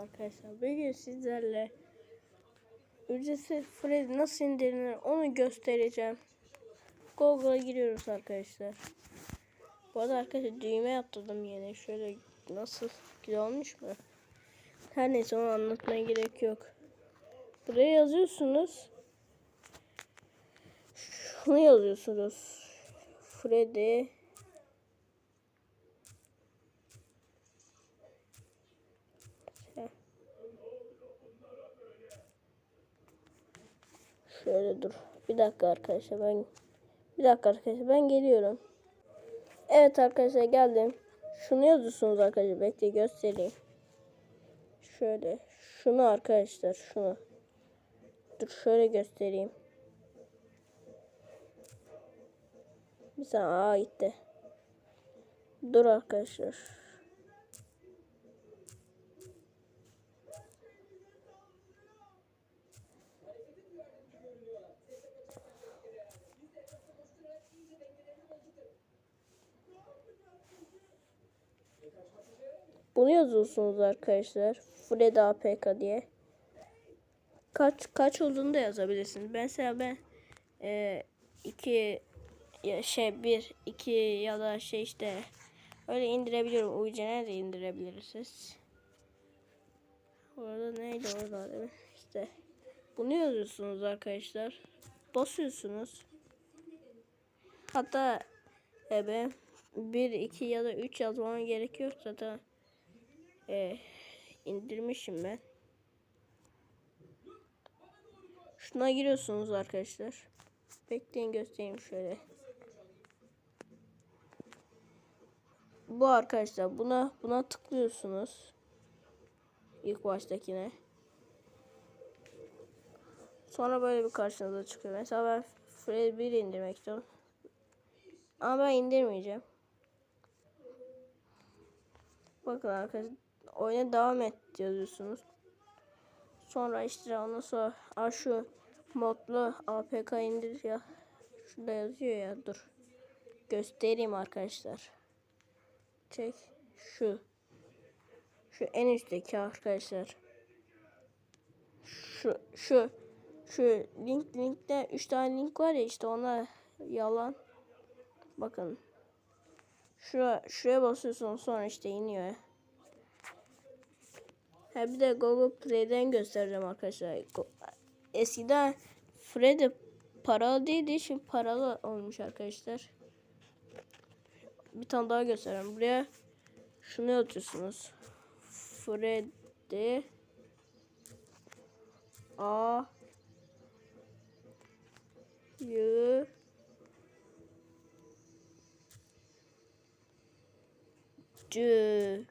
Arkadaşlar bugün sizlerle ücretsiz Freddy nasıl indirilir onu göstereceğim. Google'a giriyoruz arkadaşlar. Bu arada arkadaşlar düğme yaptırdım yine. Şöyle nasıl güzel olmuş mu? Her neyse onu anlatmaya gerek yok. Buraya yazıyorsunuz. Şunu yazıyorsunuz. Freddy Şöyle dur. Bir dakika arkadaşlar ben bir dakika arkadaşlar ben geliyorum. Evet arkadaşlar geldim. Şunu yazıyorsunuz arkadaşlar. Bekle göstereyim. Şöyle. Şunu arkadaşlar. Şunu. Dur şöyle göstereyim. Bir saniye. Aa gitti. Dur arkadaşlar. Bunu yazıyorsunuz arkadaşlar. Fred APK diye. Kaç kaç olduğunu da yazabilirsiniz. Mesela ben e, iki ya şey bir iki ya da şey işte öyle indirebiliyorum. Uyucana de indirebilirsiniz. Orada neydi orada değil mi? İşte bunu yazıyorsunuz arkadaşlar. Basıyorsunuz. Hatta e, ben 1, 2 ya da 3 yazmama gerek yok zaten e, indirmişim ben. Şuna giriyorsunuz arkadaşlar. Bekleyin göstereyim şöyle. Bu arkadaşlar buna buna tıklıyorsunuz. İlk baştakine. Sonra böyle bir karşınıza çıkıyor. Mesela ben Fred 1 indirmek istiyorum. Ama ben indirmeyeceğim. Bakın arkadaşlar oyuna devam et yazıyorsunuz. Sonra işte ondan sonra Aa, şu modlu APK indir ya. Şurada yazıyor ya dur. Göstereyim arkadaşlar. Çek şu. Şu en üstteki arkadaşlar. Şu şu şu link linkte 3 tane link var ya işte ona yalan. Bakın. Şuraya, şuraya basıyorsunuz sonra işte iniyor. Ha bir de Google Play'den göstereceğim arkadaşlar. Eskiden Freddy paralı değildi. Şimdi paralı olmuş arkadaşlar. Bir tane daha göstereyim. Buraya şunu atıyorsunuz. Freddy A Y C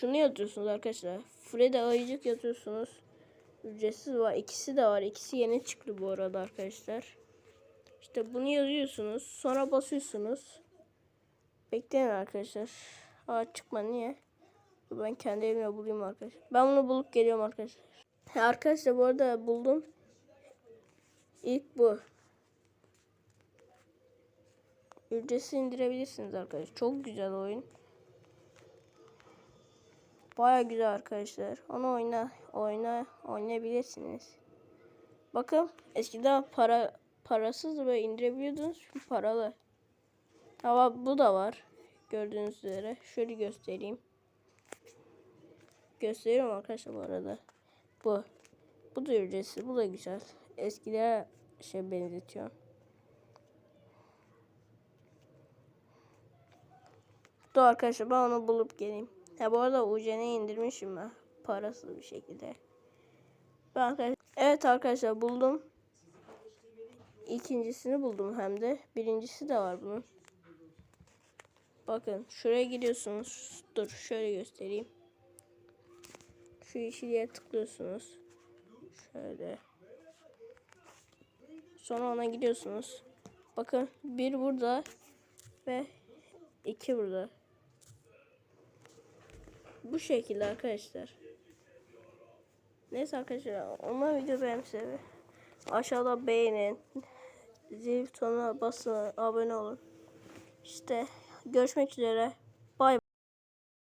şunu yazıyorsunuz arkadaşlar. Freddy ayıcık yazıyorsunuz. Ücretsiz var. İkisi de var. İkisi yeni çıktı bu arada arkadaşlar. İşte bunu yazıyorsunuz. Sonra basıyorsunuz. Bekleyin arkadaşlar. Aa çıkma niye? Ben kendi evime bulayım arkadaşlar. Ben bunu bulup geliyorum arkadaşlar. Arkadaşlar bu arada buldum. İlk bu. Ücretsiz indirebilirsiniz arkadaşlar. Çok güzel oyun. Baya güzel arkadaşlar. Onu oyna oyna oynayabilirsiniz. Bakın eskiden para parasız böyle indirebiliyordunuz. Şimdi paralı. Ama bu da var. Gördüğünüz üzere. Şöyle göstereyim. Gösteriyorum arkadaşlar bu arada. Bu. Bu da ücretsiz. Bu da güzel. Eskide şey benzetiyor. Dur arkadaşlar ben onu bulup geleyim. Ya bu arada UCN'yi indirmişim ben. Parasız bir şekilde. Ben arkadaşlar, evet arkadaşlar buldum. İkincisini buldum hem de. Birincisi de var bunun. Bakın şuraya gidiyorsunuz. Dur şöyle göstereyim. Şu yeşiliye tıklıyorsunuz. Şöyle. Sonra ona gidiyorsunuz. Bakın bir burada ve iki burada. Bu şekilde arkadaşlar. Neyse arkadaşlar onlar video beğenmişse aşağıda beğenin. Zil butonuna basın abone olun. İşte görüşmek üzere.